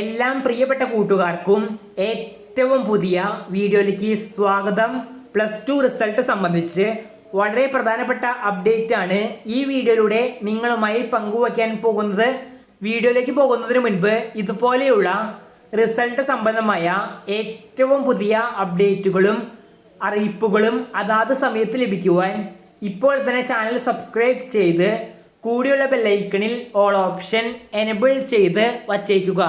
എല്ലാം പ്രിയപ്പെട്ട കൂട്ടുകാർക്കും ഏറ്റവും പുതിയ വീഡിയോയിലേക്ക് സ്വാഗതം. പ്ലസ് ടു റിസൾട്ട് സംബന്ധിച്ച് വളരെ പ്രധാനപ്പെട്ട അപ്ഡേറ്റ് ആണ് ഈ വീഡിയോയിലൂടെ നിങ്ങളുമായി പങ്കുവയ്ക്കാൻ പോകുന്നത്. വീഡിയോയിലേക്ക് പോകുന്നതിന് മുൻപ് ഇതുപോലെയുള്ള റിസൾട്ട് സംബന്ധമായ ഏറ്റവും പുതിയ അപ്ഡേറ്റുകളും അറിയിപ്പുകളും അതാത് സമയത്ത് ലഭിക്കുവാൻ ഇപ്പോൾ തന്നെ ചാനൽ സബ്സ്ക്രൈബ് ചെയ്ത് കൂടിയുള്ള ബെല്ലൈക്കണിൽ ഓൾ ഓപ്ഷൻ എനബിൾ ചെയ്ത് വച്ചേക്കുക.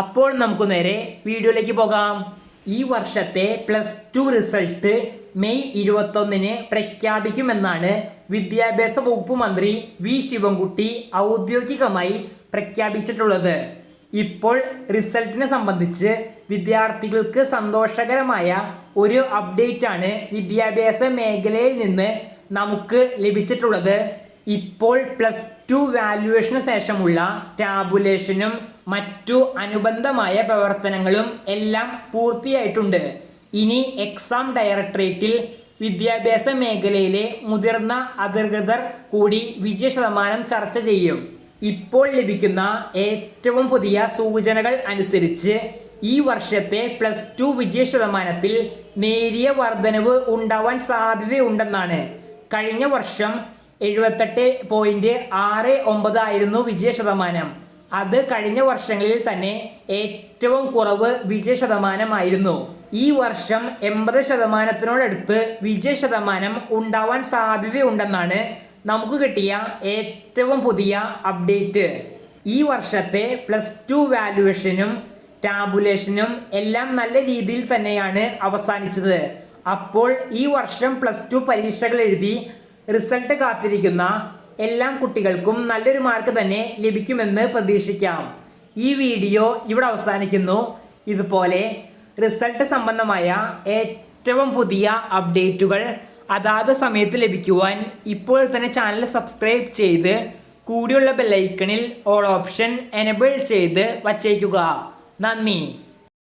അപ്പോൾ നമുക്ക് നേരെ വീഡിയോയിലേക്ക് പോകാം. ഈ വർഷത്തെ പ്ലസ് ടു റിസൾട്ട് മെയ് ഇരുപത്തൊന്നിന് പ്രഖ്യാപിക്കുമെന്നാണ് വിദ്യാഭ്യാസ വകുപ്പ് മന്ത്രി വി ശിവൻകുട്ടി ഔദ്യോഗികമായി പ്രഖ്യാപിച്ചിട്ടുള്ളത്. ഇപ്പോൾ റിസൾട്ടിനെ സംബന്ധിച്ച് വിദ്യാർത്ഥികൾക്ക് സന്തോഷകരമായ ഒരു അപ്ഡേറ്റ് ആണ് വിദ്യാഭ്യാസ മേഖലയിൽ നിന്ന് നമുക്ക് ലഭിച്ചിട്ടുള്ളത്. ഇപ്പോൾ പ്ലസ് ടു വാല്യുവേഷന് ശേഷമുള്ള ടാബുലേഷനും മറ്റു അനുബന്ധമായ പ്രവർത്തനങ്ങളും എല്ലാം പൂർത്തിയായിട്ടുണ്ട്. ഇനി എക്സാം ഡയറക്ടറേറ്റിൽ വിദ്യാഭ്യാസ മേഖലയിലെ മുതിർന്ന അധികൃതർ കൂടി വിജയ ശതമാനം ചർച്ച ചെയ്യും. ഇപ്പോൾ ലഭിക്കുന്ന ഏറ്റവും പുതിയ സൂചനകൾ അനുസരിച്ച് ഈ വർഷത്തെ പ്ലസ് ടു വിജയ ശതമാനത്തിൽ നേരിയ വർധനവ് ഉണ്ടാവാൻ സാധ്യതയുണ്ടെന്നാണ്. കഴിഞ്ഞ വർഷം എഴുപത്തെട്ട് പോയിന്റ് ആറ് ഒമ്പത് ആയിരുന്നു വിജയ ശതമാനം. അത് കഴിഞ്ഞ വർഷങ്ങളിൽ തന്നെ ഏറ്റവും കുറവ് വിജയ ശതമാനമായിരുന്നു. ഈ വർഷം എൺപത് ശതമാനത്തിനോടടുത്ത് വിജയ ശതമാനം ഉണ്ടാവാൻ സാധ്യതയുണ്ടെന്നാണ് നമുക്ക് കിട്ടിയ ഏറ്റവും പുതിയ അപ്ഡേറ്റ് ഈ വർഷത്തെ പ്ലസ് ടു വാല്യുവേഷനും ടാബുലേഷനും എല്ലാം നല്ല രീതിയിൽ തന്നെയാണ് അവസാനിച്ചത്. അപ്പോൾ ഈ വർഷം പ്ലസ് ടു പരീക്ഷകൾ എഴുതി റിസൾട്ട് കാത്തിരിക്കുന്ന എല്ലാ കുട്ടികൾക്കും നല്ലൊരു മാർക്ക് തന്നെ ലഭിക്കുമെന്ന് പ്രതീക്ഷിക്കാം. ഈ വീഡിയോ ഇവിടെ അവസാനിക്കുന്നു. ഇതുപോലെ റിസൾട്ട് സംബന്ധമായ ഏറ്റവും പുതിയ അപ്ഡേറ്റുകൾ അതാത് സമയത്ത് ലഭിക്കുവാൻ ഇപ്പോൾ തന്നെ ചാനൽ സബ്സ്ക്രൈബ് ചെയ്ത് കൂടിയുള്ള ബെല്ലൈക്കണിൽ ഓൾ ഓപ്ഷൻ എനബിൾ ചെയ്ത് വച്ചേക്കുക. നന്ദി.